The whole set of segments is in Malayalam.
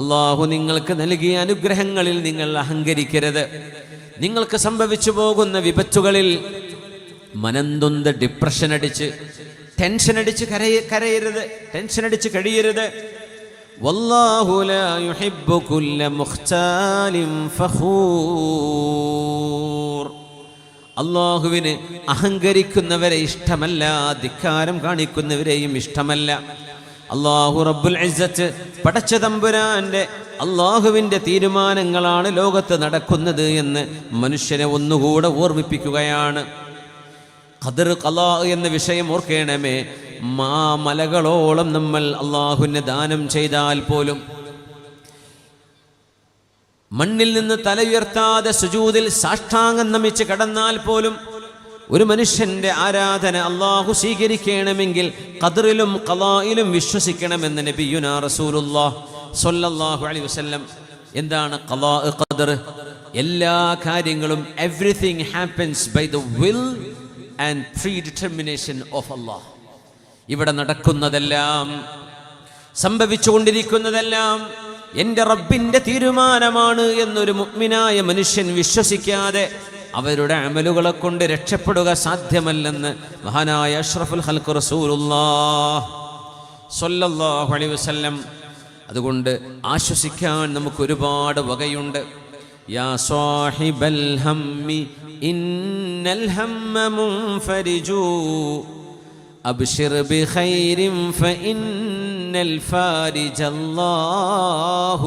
അള്ളാഹു നിങ്ങൾക്ക് നൽകിയ അനുഗ്രഹങ്ങളിൽ നിങ്ങൾ അഹങ്കരിക്കരുത്. നിങ്ങൾക്ക് സംഭവിച്ചു പോകുന്ന വിപത്തുകളിൽ മനന്തൊന്ത് ഡിപ്രഷൻ അടിച്ച് ടെൻഷൻ അടിച്ച് കരയ കരയരുത് ടെൻഷൻ അടിച്ച് കഴിയരുത്. അള്ളാഹുവിന് അഹങ്കരിക്കുന്നവരെ ഇഷ്ടമല്ല ധിക്കാരം കാണിക്കുന്നവരെയും ഇഷ്ടമല്ല. അള്ളാഹു റബ്ബുൽ ഇസ്സത്ത് പടച്ച തമ്പുരാന്റെ അള്ളാഹുവിന്റെ തീരുമാനങ്ങളാണ് ലോകത്ത് നടക്കുന്നത് എന്ന് മനുഷ്യനെ ഒന്നുകൂടെ ഓർമ്മിപ്പിക്കുകയാണ്. ഖദർ കലാ എന്ന വിഷയം ഓർക്കേണമേ മാ മലകളോളം നമ്മൾ അള്ളാഹുവിന് ദാനം ചെയ്താൽ പോലും മണ്ണിൽ നിന്ന് തലയുയർത്താതെ സുജൂതിൽ സാഷ്ടാംഗം നമിച്ച് കടന്നാൽ പോലും ഒരു മനുഷ്യന്റെ ആരാധന അള്ളാഹു സ്വീകരിക്കണമെങ്കിൽ കതിറിലും കലായിലും വിശ്വസിക്കണമെന്ന് നബിയുന അലൈഹി വസല്ലം. എന്താണ് കലാ കദർ എല്ലാ കാര്യങ്ങളും everything happens by the will and free determination of Allah ഇവിടെ നടക്കുന്നതെല്ലാം സംഭവിച്ചുകൊണ്ടിരിക്കുന്നതെല്ലാം എന്റെ റബ്ബിന്റെ തീരുമാനമാണ് എന്നൊരു മുഗ്മിനായ മനുഷ്യൻ വിശ്വസിക്കാതെ അവരുടെ അമലുകളെ കൊണ്ട് രക്ഷപ്പെടുക സാധ്യമല്ലെന്ന് മഹാനായ അഷ്റഫുൽ ഹൽക്ക് റസൂലുല്ലാഹ് സ്വല്ലല്ലാഹു അലൈഹി വസല്ലം അതുകൊണ്ട് ആശ്വസിക്കാൻ നമുക്ക് ഒരുപാട് വകയുണ്ട് യാ സാഹിബൽ ഹമ്മി ഇന്നൽ ഹമ്മ മുൻഫരിജു أبشر بخير فإن الفارج الله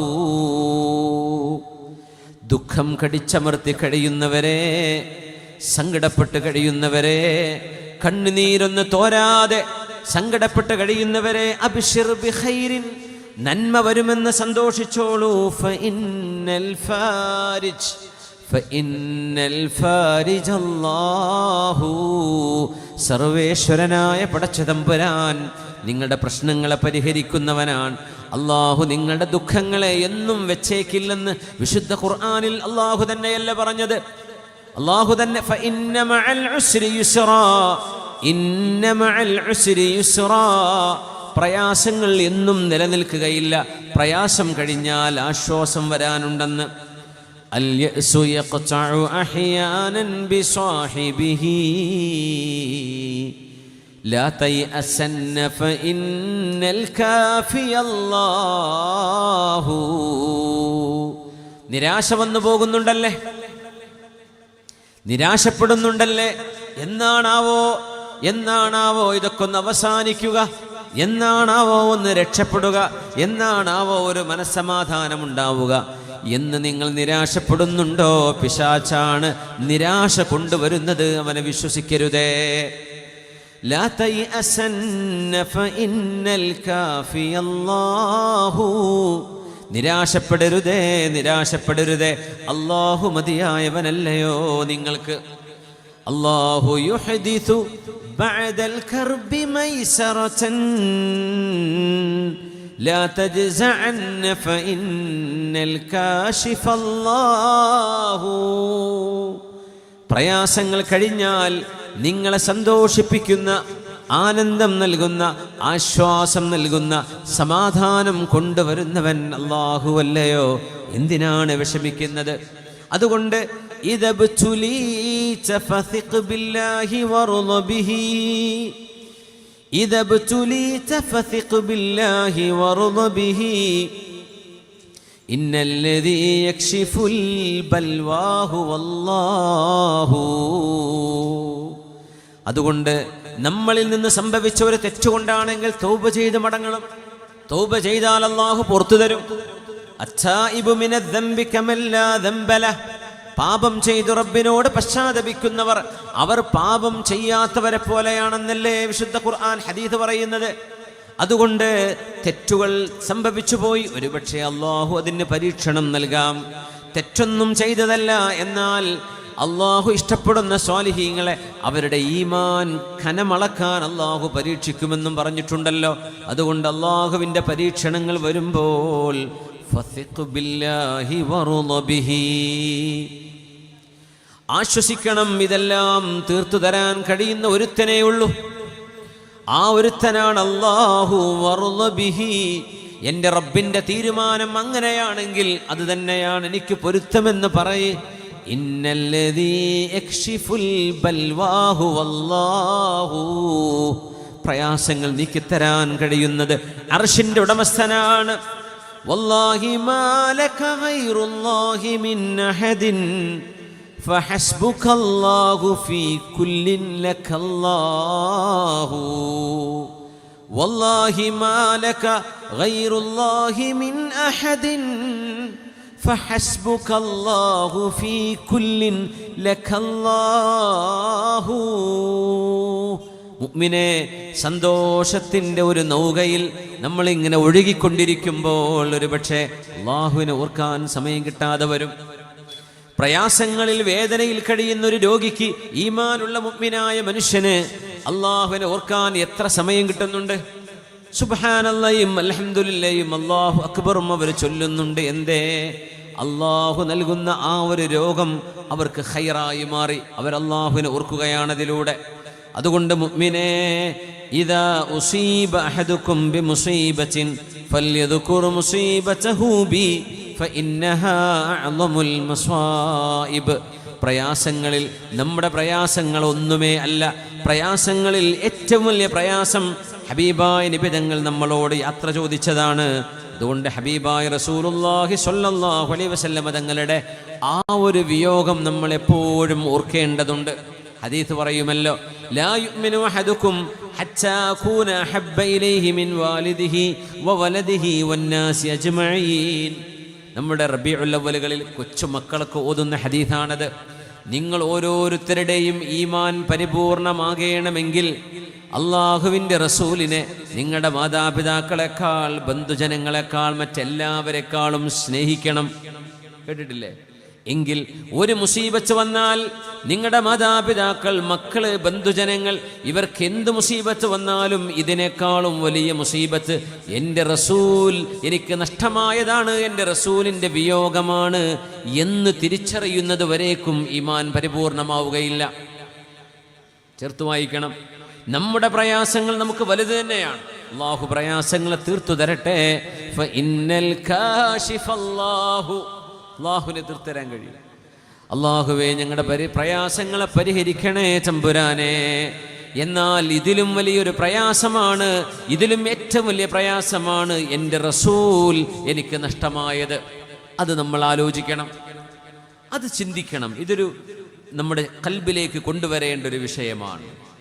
ദുഃഖം കടിച്ചമർത്തി കഴിയുന്നവരെ സങ്കടപ്പെട്ട് കഴിയുന്നവരെ കണ്ണുനീരൊന്ന് തോരാതെ സങ്കടപ്പെട്ട് കഴിയുന്നവരെ ബിഖൈരിൻ നന്മ വരുമെന്ന് സന്തോഷിച്ചോളൂ. ഫഇന്നൽ ഫാരിജ് ഫാരിജ് അല്ലാഹു. സർവേശ്വരനായ പടച്ചതമ്പുരാൻ നിങ്ങളുടെ പ്രശ്നങ്ങളെ പരിഹരിക്കുന്നവനാണ്. അള്ളാഹു നിങ്ങളുടെ ദുഃഖങ്ങളെ എന്നും വെച്ചേക്കില്ലെന്ന് വിശുദ്ധ ഖുർആാനിൽ അള്ളാഹു തന്നെയല്ല പറഞ്ഞത്. അള്ളാഹു തന്നെ പ്രയാസങ്ങൾ എന്നും നിലനിൽക്കുകയില്ല. പ്രയാസം കഴിഞ്ഞാൽ ആശ്വാസം വരാനുണ്ടെന്ന്. അഹ്യാനൻ ബിസ്വാഹിബിഹി لا تيأسن فإن الكافي الله നിരാശ വന്നു പോകുന്നുണ്ടല്ലേ നിരാശപ്പെടുന്നുണ്ടല്ലേ എന്നാണാവോ എന്നാണാവോ ഇതൊക്കെ ഒന്ന് അവസാനിക്കുക എന്നാണാവോ ഒന്ന് രക്ഷപ്പെടുക എന്നാണാവോ ഒരു മനസ്സമാധാനം ഉണ്ടാവുക എന്ന് നിങ്ങൾ നിരാശപ്പെടുന്നുണ്ടോ പിശാച്ചാണ് നിരാശ കൊണ്ടുവരുന്നത് അവനെ വിശ്വസിക്കരുതേ لا تيأسن فإن الكافي الله നിരാശപ്പെടരുതേ നിരാശപ്പെടരുതേ അള്ളാഹു മതിയായവനല്ലയോ നിങ്ങൾക്ക് അള്ളാഹു യുഹദിഥു ബഅദൽ കർബി മൈസറതൻ لا تجزعن فإن الكاشف الله പ്രയാസങ്ങൾ കഴിഞ്ഞാൽ നിങ്ങളെ സന്തോഷിപ്പിക്കുന്ന ആനന്ദം നൽകുന്ന ആശ്വാസം നൽകുന്ന സമാധാനം കൊണ്ടുവരുന്നവൻ അല്ലാഹുവല്ലയോ എന്തിനാണ് വിഷമിക്കുന്നത്? അതുകൊണ്ട് ഇദബ്തുലീത അതുകൊണ്ട് നമ്മളിൽ നിന്ന് സംഭവിച്ച ഒരു തെറ്റുകൊണ്ടാണെങ്കിൽ തൗബ ചെയ്ത് മടങ്ങണം. തൗബ ചെയ്താൽ അള്ളാഹു പുറത്തു തരും. പാപം ചെയ്തു റബ്ബിനോട് പശ്ചാത്തപിക്കുന്നവർ അവർ പാപം ചെയ്യാത്തവരെ പോലെയാണെന്നല്ലേ വിശുദ്ധ ഖുർആൻ ഹദീദ് പറയുന്നത്. അതുകൊണ്ട് തെറ്റുകൾ സംഭവിച്ചു പോയി. ഒരുപക്ഷെ അള്ളാഹു അതിന് പരീക്ഷണം നൽകാം. തെറ്റൊന്നും ചെയ്തതല്ല. എന്നാൽ അള്ളാഹു ഇഷ്ടപ്പെടുന്ന സ്വാലിഹീങ്ങളെ അവരുടെ ഈമാൻ ഖനമളക്കാൻ അള്ളാഹു പരീക്ഷിക്കുമെന്നും പറഞ്ഞിട്ടുണ്ടല്ലോ. അതുകൊണ്ട് അള്ളാഹുവിന്റെ പരീക്ഷണങ്ങൾ വരുമ്പോൾ ആശ്വസിക്കണം ഇതെല്ലാം തീർത്തു തരാൻ കഴിയുന്ന ഒരുത്തനേ ഉള്ളൂ. ആ ഒരുത്തനാണ് അള്ളാഹു വറുലബിഹി എന്റെ റബ്ബിന്റെ തീരുമാനം അങ്ങനെയാണെങ്കിൽ അത് തന്നെയാണ് എനിക്ക് പൊരുത്തമെന്ന് പറയ്. ഇന്നല്ലതീ യക്ഷിഫുൽ ബൽവാഹു വല്ലാഹു പ്രയാസങ്ങൾ നീക്കിത്തരാൻ കഴിയുന്നത് അർഷിന്റെ ഉടമസ്ഥനാണ് വല്ലാഹി മാലക ഗൈറുല്ലാഹി മിൻ അഹദിൻ فحسبك الله في كل لك الله والله ما لك غير الله من احد فحسبك الله في كل لك الله മുഅ്മിനെ സന്തോഷത്തിൻ്റെ ഒരു നൗകയിൽ നമ്മളിങ്ങനെ ഒഴുകിക്കൊണ്ടിരിക്കുമ്പോൾ ഒരു പക്ഷേ അള്ളാഹുവിനെ ഓർക്കാൻ സമയം കിട്ടാതെ വരും പ്രയാസങ്ങളിൽ വേദനയിൽ കഴിയുന്ന ഒരു രോഗിക്ക് ഈമാനുള്ള മുഗ്മിനായ മനുഷ്യന് അള്ളാഹുവിനെ ഓർക്കാൻ എത്ര സമയം കിട്ടുന്നുണ്ട് സുബാനല്ലയും അലഹമുല്ലയും അള്ളാഹു അക്ബറും അവർ ചൊല്ലുന്നുണ്ട്. എന്തേ? അള്ളാഹു നൽകുന്ന ആ ഒരു രോഗം അവർക്ക് ഹൈറായി മാറി. അവർ അള്ളാഹുവിനെ ഓർക്കുകയാണതിലൂടെ അതുകൊണ്ട് മുഅ്മിനേ ഇദാ ഉസീബ ഫല്യദ്കുർ മുസീബതഹു ബി ഫഇന്നഹാ പ്രയാസങ്ങളിൽ നമ്മുടെ പ്രയാസങ്ങൾ ഒന്നുമേ അല്ല. പ്രയാസങ്ങളിൽ ഏറ്റവും വലിയ പ്രയാസം ഹബീബായ നിബിതങ്ങൾ നമ്മളോട് യാത്ര ചോദിച്ചതാണ്. അതുകൊണ്ട് ഹബീബായ റസൂലുള്ളാഹി സ്വല്ലല്ലാഹു അലൈഹി വസല്ലമ തങ്ങളുടെ ആ ഒരു വിയോഗം നമ്മൾ എപ്പോഴും ഓർക്കേണ്ടതുണ്ട്. ഹദീസ് പറയുമല്ലോ ലാ യുഅ്മിനു അഹദുക്കും ഹത്താ അകൂന ഹബ്ബ ഇലൈഹി മിൻ വാലിദിഹി വവലദിഹി വന്നാസി അജ്മഈൻ. നമ്മുടെ റബീഉൽ അവ്വലുകളിൽ കൊച്ചുമക്കളൊക്കെ ഓതുന്ന ഹദീസാണത്. നിങ്ങൾ ഓരോരുത്തരുടെയും ഈമാൻ പരിപൂർണമാകണമെങ്കിൽ അള്ളാഹുവിന്റെ റസൂലിനെ നിങ്ങളുടെ മാതാപിതാക്കളെക്കാൾ ബന്ധുജനങ്ങളെക്കാൾ മറ്റെല്ലാവരെക്കാളും സ്നേഹിക്കണം. കേട്ടിട്ടില്ലേ? എങ്കിൽ ഒരു മുസീബത്ത് വന്നാൽ നിങ്ങളുടെ മാതാപിതാക്കൾ മക്കൾ ബന്ധുജനങ്ങൾ ഇവർക്ക് എന്ത് മുസീബത്ത് വന്നാലും ഇതിനേക്കാളും വലിയ മുസീബത്ത് എന്റെ റസൂൽ എനിക്ക് നഷ്ടമായതാണ് എന്റെ റസൂലിന്റെ വിയോഗമാണ് എന്ന് തിരിച്ചറിയുന്നത് വരേക്കും ഈമാൻ പരിപൂർണമാവുകയില്ല. ചേർത്ത് വായിക്കണം. നമ്മുടെ പ്രയാസങ്ങൾ നമുക്ക് വലുത് തന്നെയാണ്. അള്ളാഹു പ്രയാസങ്ങളെ തീർത്തു തരട്ടെ. അള്ളാഹുവിനെ തീർത്തരാൻ കഴിയും. അള്ളാഹുവെ ഞങ്ങളുടെ പരി പ്രയാസങ്ങളെ പരിഹരിക്കണേ ചമ്പുരാനെ എന്നാൽ ഇതിലും വലിയൊരു പ്രയാസമാണ് ഇതിലും ഏറ്റവും വലിയ പ്രയാസമാണ് എന്റെ റസൂൽ എനിക്ക് നഷ്ടമായത്. അത് നമ്മൾ ആലോചിക്കണം. അത് ചിന്തിക്കണം. ഇതൊരു നമ്മുടെ കൽബിലേക്ക് കൊണ്ടുവരേണ്ട ഒരു വിഷയമാണ്.